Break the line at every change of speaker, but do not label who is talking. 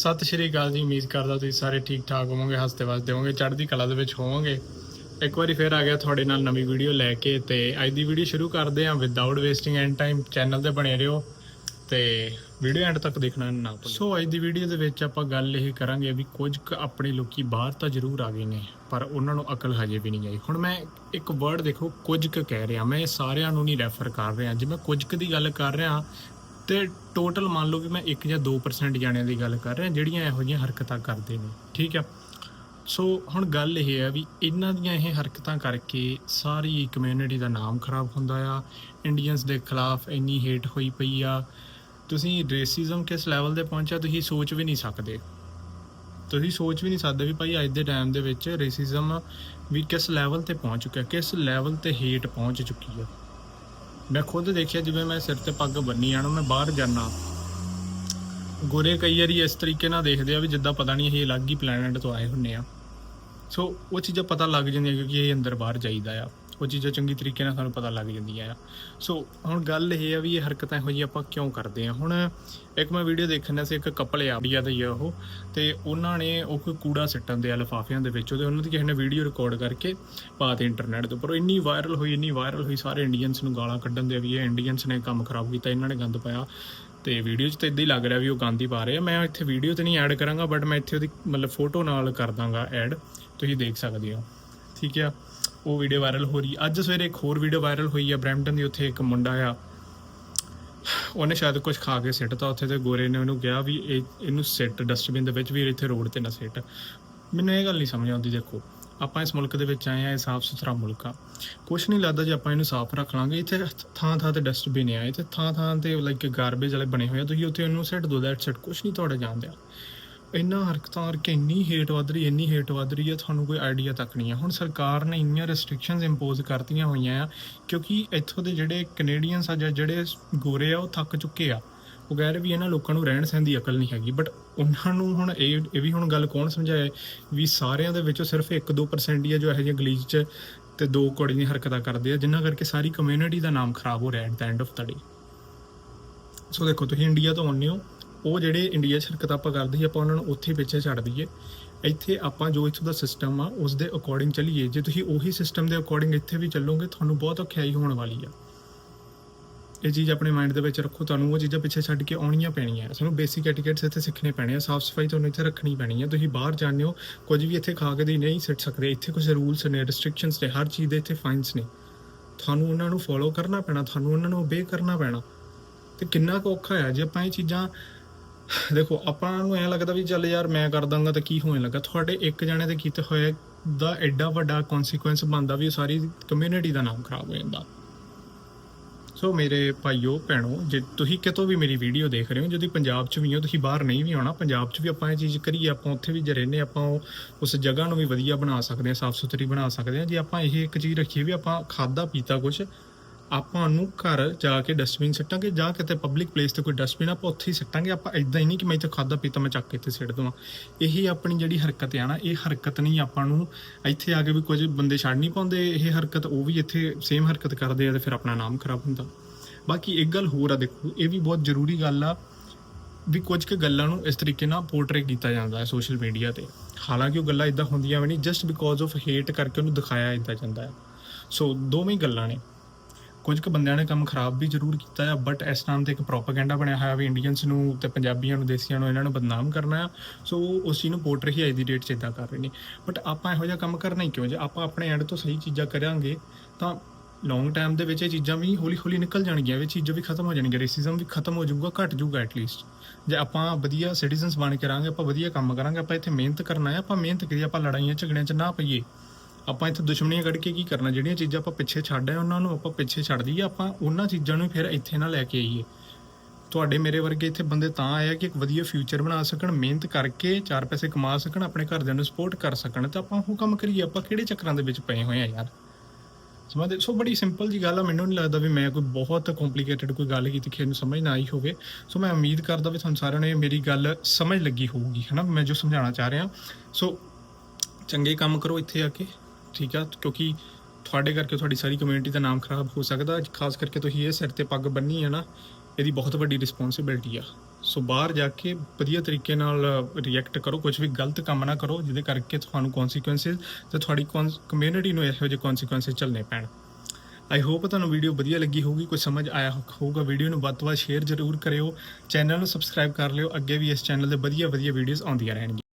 ਸਤਿ ਸ਼੍ਰੀ ਅਕਾਲ ਜੀ, ਉਮੀਦ ਕਰਦਾ ਤੁਸੀਂ ਸਾਰੇ ਠੀਕ ਠਾਕ ਹੋਵੋਗੇ, ਹੱਸਦੇ ਵਸਦੇ ਹੋਵੋਗੇ, ਚੜ੍ਹਦੀ ਕਲਾ ਦੇ ਵਿੱਚ ਹੋਵੋਗੇ। ਇੱਕ ਵਾਰੀ ਫੇਰ ਆ ਗਿਆ ਤੁਹਾਡੇ ਨਾਲ ਨਵੀਂ ਵੀਡੀਓ ਲੈ ਕੇ ਤੇ ਅੱਜ ਦੀ ਵੀਡੀਓ ਸ਼ੁਰੂ ਕਰਦੇ ਹਾਂ without wasting and time channel ਤੇ ਬਣੇ ਰਹੋ ਤੇ ਵੀਡੀਓ ਐਂਡ ਤੱਕ ਦੇਖਣਾ ਨਾ ਭੁੱਲੋ ਸੋ ਅੱਜ ਦੀ ਵੀਡੀਓ ਦੇ ਵਿੱਚ ਆਪਾਂ ਗੱਲ ਇਹ ਕਰਾਂਗੇ ਵੀ ਕੁਝ ਕੁ ਆਪਣੇ ਲੋਕੀ ਬਾਹਰ ਤਾਂ ਜ਼ਰੂਰ ਆ ਗਏ ਨੇ, ਪਰ ਉਹਨਾਂ ਨੂੰ ਅਕਲ ਹਜੇ ਵੀ ਨਹੀਂ ਆਈ। ਹੁਣ ਮੈਂ ਇੱਕ ਵਰਡ ਦੇਖੋ, ਕੁਝ ਕੁ ਕਹਿ ਰਿਹਾ, ਮੈਂ ਇਹ ਸਾਰਿਆਂ ਨੂੰ ਨਹੀਂ ਰੈਫਰ ਕਰ ਰਿਹਾ। ਜੇ ਮੈਂ ਕੁਝ ਕੁ ਦੀ ਗੱਲ ਕਰ ਰਿਹਾ ਤੇ ਟੋਟਲ ਮੰਨ ਲਓ ਵੀ ਮੈਂ 1 ਜਾਂ 2% ਜਾਣਿਆਂ ਦੀ ਗੱਲ ਕਰ ਰਿਹਾ, ਜਿਹੜੀਆਂ ਇਹੋ ਜਿਹੀਆਂ ਹਰਕਤਾਂ ਕਰਦੇ ਨੇ, ਠੀਕ ਆ? ਸੋ ਹੁਣ ਗੱਲ ਇਹ ਹੈ ਵੀ ਇਹਨਾਂ ਦੀਆਂ ਇਹ ਹਰਕਤਾਂ ਕਰਕੇ ਸਾਰੀ ਕਮਿਊਨਿਟੀ ਦਾ ਨਾਮ ਖਰਾਬ ਹੁੰਦਾ ਆ ਇੰਡੀਅਨਸ ਦੇ ਖਿਲਾਫ ਇੰਨੀ ਹੇਟ ਹੋਈ ਪਈ ਆ। ਤੁਸੀਂ ਰੇਸਿਜ਼ਮ ਕਿਸ ਲੈਵਲ ਤੇ ਪਹੁੰਚਿਆ, ਤੁਸੀਂ ਸੋਚ ਵੀ ਨਹੀਂ ਸਕਦੇ। ਤੁਸੀਂ ਸੋਚ ਵੀ ਨਹੀਂ ਸਕਦੇ ਵੀ ਭਾਈ ਅੱਜ ਦੇ ਟਾਈਮ ਦੇ ਵਿੱਚ ਰੇਸਿਜ਼ਮ ਵੀ ਕਿਸ ਲੈਵਲ ਤੇ ਪਹੁੰਚ ਚੁੱਕਿਆ, ਕਿਸ ਲੈਵਲ ਤੇ ਹੇਟ ਪਹੁੰਚ ਚੁੱਕੀ ਆ। ਮੈਂ ਖੁਦ ਦੇਖਿਆ ਜਿਵੇਂ ਮੈਂ ਸਿਰ ਤੇ ਪੱਗ ਬੰਨੀ ਆ ਨਾ, ਮੈਂ ਬਾਹਰ ਜਾਣਾ ਗੋਰੇ ਕਈ ਵਾਰੀ ਇਸ ਤਰੀਕੇ ਨਾਲ ਦੇਖਦੇ ਆ ਵੀ ਜਿੱਦਾਂ ਪਤਾ ਨਹੀਂ ਇਹ ਅਲੱਗ ਹੀ ਪਲੈਨਟ ਤੋਂ ਆਏ ਹੁੰਨੇ ਆ। ਸੋ ਉਹ ਚੀਜ਼ਾਂ ਪਤਾ ਲੱਗ ਜਾਂਦੀਆਂ ਕਿਉਂਕਿ ਇਹ ਅੰਦਰ ਬਾਹਰ ਜਾਈਦਾ ਆ। ਉਹ ਚੀਜ਼ਾਂ ਚੰਗੀ ਤਰੀਕੇ ਨਾਲ ਸਾਨੂੰ ਪਤਾ ਲੱਗ ਜਾਂਦੀਆਂ ਆ। ਸੋ ਹੁਣ ਗੱਲ ਇਹ ਆ ਵੀ ਇਹ ਹਰਕਤਾਂ ਇਹੋ ਜੀ ਆਪਾਂ ਕਿਉਂ ਕਰਦੇ ਆ? ਹੁਣ ਇੱਕ ਮੈਂ ਵੀਡੀਓ ਦੇਖਣ ਸੀ, ਇੱਕ ਕਪਲ ਆ, ਇੰਡੀਆ ਦਾ ਆ ਉਹ। ਤੇ ਉਹਨਾਂ ਨੇ ਉਹ ਕੋਈ ਕੂੜਾ ਸਿੱਟਣ ਦੇ ਆ ਲਿਫਾਫਿਆਂ ਦੇ ਵਿੱਚ, ਉਹਦੇ ਉਹਨਾਂ ਦੀ ਕਿਸੇ ਨੇ ਵੀਡੀਓ ਰਿਕਾਰਡ ਕਰਕੇ ਪਾਤੀ ਇੰਟਰਨੈਟ ਦੇ ਉੱਪਰ। ਉਹ ਇੰਨੀ ਵਾਇਰਲ ਹੋਈ, ਇੰਨੀ ਵਾਇਰਲ ਹੋਈ, ਸਾਰੇ ਇੰਡੀਅਨਸ ਨੂੰ ਗਾਲਾਂ ਕੱਢਣ ਦੇ ਵੀ ਇਹ ਇੰਡੀਅਨਸ ਨੇ ਕੰਮ ਖਰਾਬ ਕੀਤਾ, ਇਹਨਾਂ ਨੇ ਗੰਦ ਪਾਇਆ। ਤੇ ਵੀਡੀਓ 'ਚ ਤਾਂ ਇਦਾਂ ਹੀ ਲੱਗ ਰਿਹਾ ਵੀ ਉਹ ਗੰਦ ਹੀ ਪਾ ਰਹੇ ਆ। ਮੈਂ ਇੱਥੇ ਵੀਡੀਓ ਤੇ ਨਹੀਂ ਐਡ ਕਰਾਂਗਾ ਬਟ ਮੈਂ ਇੱਥੇ ਉਹਦੀ ਮਤਲਬ ਫੋਟੋ ਨਾਲ ਕਰ ਦਾਂਗਾ ਐਡ ਤੁਸੀਂ ਦੇਖ ਸਕਦੇ ਹੋ। ਠੀਕ ਆ? ਉਹ ਵੀਡੀਓ ਵਾਇਰਲ ਹੋ ਰਹੀ। ਅੱਜ ਸਵੇਰੇ ਇੱਕ ਹੋਰ ਵੀਡੀਓ ਵਾਇਰਲ ਹੋਈ ਆ ਬ੍ਰੈਂਪਟਨ ਦੀ, ਉੱਥੇ ਇੱਕ ਮੁੰਡਾ ਆ ਉਹਨੇ ਸ਼ਾਇਦ ਕੁਝ ਖਾ ਕੇ ਸਿੱਟਤਾ ਉੱਥੇ ਤੇ ਗੋਰੇ ਨੇ ਉਹਨੂੰ ਕਿਹਾ ਵੀ ਇਹ, ਇਹਨੂੰ ਸਿੱਟ ਡਸਟਬਿਨ ਦੇ ਵਿੱਚ ਵੀ ਇੱਥੇ ਰੋਡ ਤੇ ਨਾ ਸਿੱਟ। ਮੈਨੂੰ ਇਹ ਗੱਲ ਨਹੀਂ ਸਮਝ ਆਉਂਦੀ, ਦੇਖੋ। ਆਪਾਂ ਇਸ ਮੁਲਕ ਦੇ ਵਿੱਚ ਆਏ ਆ, ਇਹ ਸਾਫ਼ ਸੁਥਰਾ ਮੁਲਕ ਆ। ਕੁਛ ਨਹੀਂ ਲੱਗਦਾ ਜੇ ਆਪਾਂ ਇਹਨੂੰ ਸਾਫ਼ ਰੱਖ ਲਾਂਗੇ। ਇੱਥੇ ਥਾਂ ਥਾਂ ਤੇ ਡਸਟਬਿਨ ਆ, ਇੱਥੇ ਥਾਂ ਥਾਂ ਤੇ ਲਾਈਕ ਗਾਰਬੇਜ ਵਾਲੇ ਬਣੇ ਹੋਏ ਆ। ਤੁਸੀਂ ਉੱਥੇ ਉਹਨੂੰ ਸਿੱਟ ਦੋ ਦੈਟ ਸਿੱਟ ਕੁਛ ਨਹੀਂ ਤੁਹਾਡੇ ਜਾਂਦਿਆ ਇਹਨਾਂ ਹਰਕਤਾਂ ਕਰਕੇ ਇੰਨੀ ਹੇਟ ਵੱਧ ਰਹੀ, ਇੰਨੀ ਹੇਟ ਵੱਧ ਰਹੀ ਹੈ, ਤੁਹਾਨੂੰ ਕੋਈ ਆਈਡੀਆ ਤੱਕ ਨਹੀਂ ਹੈ। ਹੁਣ ਸਰਕਾਰ ਨੇ ਇੰਨੀਆਂ ਰੈਸਟ੍ਰਿਕਸ਼ਨਸ ਇੰਪੋਜ਼ ਕਰਤੀਆਂ ਹੋਈਆਂ ਆ, ਕਿਉਂਕਿ ਇੱਥੋਂ ਦੇ ਜਿਹੜੇ ਕੈਨੇਡੀਅਨਸ ਆ ਜਾਂ ਜਿਹੜੇ ਗੋਰੇ ਆ, ਉਹ ਥੱਕ ਚੁੱਕੇ ਆ। ਉਹ ਕਹਿ ਰਹੇ ਵੀ ਇਹਨਾਂ ਲੋਕਾਂ ਨੂੰ ਰਹਿਣ ਸਹਿਣ ਦੀ ਅਕਲ ਨਹੀਂ ਹੈਗੀ ਬਟ ਉਹਨਾਂ ਨੂੰ ਹੁਣ ਇਹ ਇਹ ਵੀ ਹੁਣ ਗੱਲ ਕੌਣ ਸਮਝਾਏ ਵੀ ਸਾਰਿਆਂ ਦੇ ਵਿੱਚੋਂ ਸਿਰਫ 1-2% ਹੀ ਆ ਜੋ ਇਹੋ ਜਿਹੇ ਗਲੀਚ ਚ ਤੇ ਦੋ ਕੋੜੀ ਦੀਆਂ ਹਰਕਤਾਂ ਕਰਦੇ ਆ, ਜਿਨ੍ਹਾਂ ਕਰਕੇ ਸਾਰੀ ਕਮਿਊਨਿਟੀ ਦਾ ਨਾਮ ਖਰਾਬ ਹੋ ਰਿਹਾ at the end of the day so ਦੇਖੋ, ਤੁਸੀਂ ਇੰਡੀਆ ਤੋਂ ਆਉਂਦੇ ਹੋ ਉਹ ਜਿਹੜੇ ਇੰਡੀਆ 'ਚ ਹਰਕਤਾਂ ਆਪਾਂ ਕਰਦੇ ਸੀ, ਆਪਾਂ ਉਹਨਾਂ ਨੂੰ ਉੱਥੇ ਪਿੱਛੇ ਛੱਡ ਦਈਏ। ਇੱਥੇ ਆਪਾਂ ਜੋ ਇੱਥੋਂ ਦਾ ਸਿਸਟਮ ਆ ਉਸ ਦੇ ਅਕੋਰਡਿੰਗ ਚੱਲੀਏ। ਜੇ ਤੁਸੀਂ ਉਹੀ ਸਿਸਟਮ ਦੇ ਅਕੋਰਡਿੰਗ ਇੱਥੇ ਵੀ ਚੱਲੋਗੇ, ਤੁਹਾਨੂੰ ਬਹੁਤ ਔਖਿਆਈ ਹੋਣ ਵਾਲੀ ਆ। ਇਹ ਚੀਜ਼ ਆਪਣੇ ਮਾਈਂਡ ਦੇ ਵਿੱਚ ਰੱਖੋ, ਤੁਹਾਨੂੰ ਉਹ ਚੀਜ਼ਾਂ ਪਿੱਛੇ ਛੱਡ ਕੇ ਆਉਣੀਆਂ ਪੈਣੀਆਂ। ਸਾਨੂੰ ਬੇਸਿਕ ਐਟੀਕੇਟਸ ਇੱਥੇ ਸਿੱਖਣੇ ਪੈਣੇ ਆ ਸਾਫ਼ ਸਫ਼ਾਈ ਤੁਹਾਨੂੰ ਇੱਥੇ ਰੱਖਣੀ ਪੈਣੀ ਆ। ਤੁਸੀਂ ਬਾਹਰ ਜਾਂਦੇ ਹੋ, ਕੁਝ ਵੀ ਇੱਥੇ ਖਾ ਕੇ ਦੀ ਨਹੀਂ ਸਿੱਟ ਸਕਦੇ। ਇੱਥੇ ਕੁਝ ਰੂਲਸ ਨੇ ਰੈਸਟ੍ਰਿਕਸ਼ਨਸ ਨੇ, ਹਰ ਚੀਜ਼ ਦੇ ਇੱਥੇ ਫਾਈਨਸ ਨੇ। ਤੁਹਾਨੂੰ ਉਹਨਾਂ ਨੂੰ ਫੋਲੋ ਕਰਨਾ ਪੈਣਾ, ਤੁਹਾਨੂੰ ਉਹਨਾਂ ਨੂੰ ਓਬੇ ਕਰਨਾ ਪੈਣਾ। ਤੇ ਕਿੰਨਾ ਕੁ ਔਖਾ ਹੈ ਜੇ ਆਪਾਂ ਇਹ ਚੀਜ਼ਾਂ ਦੇਖੋ, ਆਪਾਂ ਨੂੰ ਐ ਲੱਗਦਾ ਵੀ ਚੱਲ ਯਾਰ ਮੈਂ ਕਰ ਦਾਂਗਾ ਤਾਂ ਕੀ ਹੋਣ ਲੱਗਾ? ਤੁਹਾਡੇ ਇੱਕ ਜਣੇ ਦੇ ਕੀਤੇ ਹੋਏ ਦਾ ਐਡਾ ਵੱਡਾ ਕਨਸੀਕੁਐਂਸ ਬਣਦਾ ਵੀ ਉਹ ਸਾਰੀ ਕਮਿਊਨਿਟੀ ਦਾ ਨਾਮ ਖਰਾਬ ਹੋ ਜਾਂਦਾ। ਸੋ ਮੇਰੇ ਭਾਈਓ, ਭੈਣੋ, ਜੇ ਤੁਸੀਂ ਕਿਤੋਂ ਵੀ ਮੇਰੀ ਵੀਡੀਓ ਦੇਖ ਰਹੇ ਹੋ ਜਦੋਂ ਪੰਜਾਬ 'ਚ ਵੀ ਹੋ, ਤੁਸੀਂ ਬਾਹਰ ਨਹੀਂ ਵੀ ਆਉਣਾ, ਪੰਜਾਬ 'ਚ ਵੀ ਆਪਾਂ ਇਹ ਚੀਜ਼ ਕਰੀਏ, ਆਪਾਂ ਉੱਥੇ ਵੀ ਜੇ ਰਹਿੰਦੇ ਆਪਾਂ ਉਹ ਉਸ ਜਗ੍ਹਾ ਨੂੰ ਵੀ ਵਧੀਆ ਬਣਾ ਸਕਦੇ ਹਾਂ ਸਾਫ਼ ਸੁਥਰੀ ਬਣਾ ਸਕਦੇ ਹਾਂ, ਜੇ ਆਪਾਂ ਇਹ ਇੱਕ ਚੀਜ਼ ਰੱਖੀਏ ਵੀ ਆਪਾਂ ਖਾਦਾ ਪੀਤਾ ਕੁਝ ਆਪਾਂ ਨੂੰ ਘਰ ਜਾ ਕੇ ਡਸਟਬਿਨ ਸਿੱਟਾਂਗੇ, ਜਾਂ ਕਿਤੇ ਪਬਲਿਕ ਪਲੇਸ ਤੇ ਕੋਈ ਡਸਟਬਿਨ ਆਪਾਂ ਉੱਥੇ ਹੀ ਸਿੱਟਾਂਗੇ। ਆਪਾਂ ਇਦਾਂ ਹੀ ਨਹੀਂ ਕਿ ਮੈਂ ਇੱਥੇ ਖਾਦਾ ਪੀਤਾ, ਮੈਂ ਚੱਕ ਕੇ ਇੱਥੇ ਸਿੱਟ ਦਵਾਂ। ਇਹੀ ਆਪਣੀ ਜਿਹੜੀ ਹਰਕਤ ਆ ਨਾ, ਇਹ ਹਰਕਤ ਨਹੀਂ ਆਪਾਂ ਨੂੰ ਇੱਥੇ ਆ ਕੇ ਵੀ ਕੁਝ ਬੰਦੇ ਛੱਡ ਨਹੀਂ ਪਾਉਂਦੇ। ਇਹ ਹਰਕਤ ਉਹ ਵੀ ਇੱਥੇ ਸੇਮ ਹਰਕਤ ਕਰਦੇ ਆ ਤੇ ਫਿਰ ਆਪਣਾ ਨਾਮ ਖਰਾਬ ਹੁੰਦਾ। ਬਾਕੀ ਇੱਕ ਗੱਲ ਹੋਰ ਆ ਦੇਖੋ, ਇਹ ਵੀ ਬਹੁਤ ਜ਼ਰੂਰੀ ਗੱਲ ਆ ਵੀ ਕੁਝ ਕੁ ਗੱਲਾਂ ਨੂੰ ਇਸ ਤਰੀਕੇ ਨਾਲ ਪੋਰਟਰੇ ਕੀਤਾ ਜਾਂਦਾ ਹੈ ਸੋਸ਼ਲ ਮੀਡੀਆ ਤੇ। ਹਾਲਾਂਕਿ ਉਹ ਗੱਲਾਂ ਇਦਾਂ ਹੁੰਦੀਆਂ ਵੀ ਨਹੀਂ ਜਸਟ ਬਿਕੋਜ਼ ਆਫ ਹੇਟ ਕਰਕੇ ਉਹਨੂੰ ਦਿਖਾਇਆ ਇਦਾਂ ਜਾਂਦਾ ਹੈ। ਸੋ ਦੋਵੇਂ ਗੱਲਾਂ ਨੇ। ਕੁਝ ਕੁ ਬੰਦਿਆਂ ਨੇ ਕੰਮ ਖਰਾਬ ਵੀ ਜ਼ਰੂਰ ਕੀਤਾ ਹੈ ਬਟ ਇਸ ਨਾਮ ਤੇ ਇੱਕ ਪ੍ਰੋਪਾਗੈਂਡਾ ਬਣਿਆ ਹੋਇਆ ਵੀ ਇੰਡੀਅਨਸ ਨੂੰ ਤੇ ਪੰਜਾਬੀਆਂ ਨੂੰ, ਦੇਸੀਆਂ ਨੂੰ, ਇਹਨਾਂ ਨੂੰ ਬਦਨਾਮ ਕਰਨਾ ਆ। ਸੋ ਉਸ ਚੀਜ਼ ਨੂੰ ਪੋਰਟਰੇ ਹੀ ਅੱਜ ਦੀ ਡੇਟ 'ਚ ਇਦਾਂ ਕਰ ਰਹੇ ਨੇ। ਬਟ ਆਪਾਂ ਇਹੋ ਜਿਹਾ ਕੰਮ ਕਰਨਾ ਹੀ ਕਿਉਂ? ਜੇ ਆਪਾਂ ਆਪਣੇ ਐਂਡ ਤੋਂ ਸਹੀ ਚੀਜ਼ਾਂ ਕਰਾਂਗੇ, ਤਾਂ ਲੌਂਗ ਟਾਈਮ ਦੇ ਵਿੱਚ ਇਹ ਚੀਜ਼ਾਂ ਵੀ ਹੌਲੀ ਹੌਲੀ ਨਿਕਲ ਜਾਣਗੀਆਂ, ਇਹ ਚੀਜ਼ਾਂ ਵੀ ਖਤਮ ਹੋ ਜਾਣਗੀਆਂ ਰੇਸਿਜ਼ਮ ਵੀ ਖਤਮ ਹੋ ਜਾਊਗਾ, ਘਟ ਜਾਊਗਾ ਐਟਲੀਸਟ ਜੇ ਆਪਾਂ ਵਧੀਆ ਸਿਟੀਜ਼ਨਸ ਬਣ ਕੇ ਰਾਂਗੇ ਆਪਾਂ ਵਧੀਆ ਕੰਮ ਕਰਾਂਗੇ, ਆਪਾਂ ਇੱਥੇ ਮਿਹਨਤ ਕਰਨਾ ਹੈ ਆਪਾਂ ਮਿਹਨਤ ਕਰੀਏ, ਆਪਾਂ ਲੜਾਈਆਂ ਝਗੜਿਆਂ 'ਚ ਨਾ ਪਈਏ। ਆਪਾਂ ਇੱਥੇ ਦੁਸ਼ਮਣੀਆਂ ਕੱਢ ਕੇ ਕੀ ਕਰਨਾ? ਜਿਹੜੀਆਂ ਚੀਜ਼ਾਂ ਆਪਾਂ ਪਿੱਛੇ ਛੱਡ ਆਏ, ਉਹਨਾਂ ਨੂੰ ਆਪਾਂ ਪਿੱਛੇ ਛੱਡ ਦਈਏ, ਆਪਾਂ ਉਹਨਾਂ ਚੀਜ਼ਾਂ ਨੂੰ ਫਿਰ ਇੱਥੇ ਨਾ ਲੈ ਕੇ ਆਈਏ। ਤੁਹਾਡੇ ਮੇਰੇ ਵਰਗੇ ਇੱਥੇ ਬੰਦੇ ਤਾਂ ਆਏ ਆ ਕਿ ਇੱਕ ਵਧੀਆ ਫਿਊਚਰ ਬਣਾ ਸਕਣ, ਮਿਹਨਤ ਕਰਕੇ ਚਾਰ ਪੈਸੇ ਕਮਾ ਸਕਣ, ਆਪਣੇ ਘਰਦਿਆਂ ਨੂੰ ਸਪੋਰਟ ਕਰ ਸਕਣ, ਤੇ ਆਪਾਂ ਉਹ ਕੰਮ ਕਰੀਏ। ਆਪਾਂ ਕਿਹੜੇ ਚੱਕਰਾਂ ਦੇ ਵਿੱਚ ਪਏ ਹੋਏ ਆ ਯਾਰ? ਸਮਝਦੇ? ਸੋ ਬੜੀ ਸਿੰਪਲ ਜੀ ਗੱਲ ਆ। ਮੈਨੂੰ ਨਹੀਂ ਲੱਗਦਾ ਵੀ ਮੈਂ ਕੋਈ ਬਹੁਤ ਕੰਪਲਿਕੇਟਡ ਕੋਈ ਗੱਲ ਕੀਤੀ ਕਿਸੇ ਨੂੰ ਸਮਝ ਨਾ ਆਈ ਹੋਵੇ। ਸੋ ਮੈਂ ਉਮੀਦ ਕਰਦਾ ਵੀ ਤੁਹਾਨੂੰ ਸਾਰਿਆਂ ਨੇ ਮੇਰੀ ਗੱਲ ਸਮਝ ਲੱਗੀ ਹੋਊਗੀ, ਹਨਾ? ਮੈਂ ਜੋ ਸਮਝਾਉਣਾ ਚਾਹ ਰਿਹਾ। ਸੋ ਚੰਗੇ ਕੰਮ ਕਰੋ ਇੱਥੇ ਆ ਕੇ। ਠੀਕ ਆ, ਕਿਉਂਕਿ ਤੁਹਾਡੇ ਕਰਕੇ ਤੁਹਾਡੀ ਸਾਰੀ ਕਮਿਊਨਿਟੀ ਦਾ ਨਾਮ ਖਰਾਬ ਹੋ ਸਕਦਾ, ਖਾਸ ਕਰਕੇ ਤੁਸੀਂ ਇਹ ਸਿਰ ਤੇ ਪੱਗ ਬੰਨੀ ਹੈ ਨਾ, ਇਹਦੀ ਬਹੁਤ ਵੱਡੀ ਰਿਸਪੌਂਸਿਬਿਲਟੀ ਆ। ਸੋ ਬਾਹਰ ਜਾ ਕੇ ਵਧੀਆ ਤਰੀਕੇ ਨਾਲ ਰਿਐਕਟ ਕਰੋ ਕੁਝ ਵੀ ਗਲਤ ਕੰਮ ਨਾ ਕਰੋ, ਜਿਹਦੇ ਕਰਕੇ ਤੁਹਾਨੂੰ ਕਨਸੀਕੁਐਂਸਸ ਤੇ ਤੁਹਾਡੀ ਕਮਿਊਨਿਟੀ ਨੂੰ ਇਹੋ ਜਿਹੇ ਕਨਸੀਕੁਐਂਸਸ ਝੱਲਣੇ ਪੈਣ। ਆਈ ਹੋਪ ਤੁਹਾਨੂੰ ਵੀਡੀਓ ਵਧੀਆ ਲੱਗੀ ਹੋਊਗੀ ਕੁਝ ਸਮਝ ਆਇਆ ਹੋ- ਹੋਊਗਾ। ਵੀਡੀਓ ਨੂੰ ਵੱਧ ਤੋਂ ਵੱਧ ਸ਼ੇਅਰ ਜ਼ਰੂਰ ਕਰਿਓ ਚੈਨਲ ਨੂੰ ਸਬਸਕ੍ਰਾਈਬ ਕਰ ਲਿਓ, ਅੱਗੇ ਵੀ ਇਸ ਚੈਨਲ ਦੇ ਵਧੀਆ ਵਧੀਆ ਵੀਡੀਓਜ਼ ਆਉਂਦੀਆਂ ਰਹਿਣਗੀਆਂ।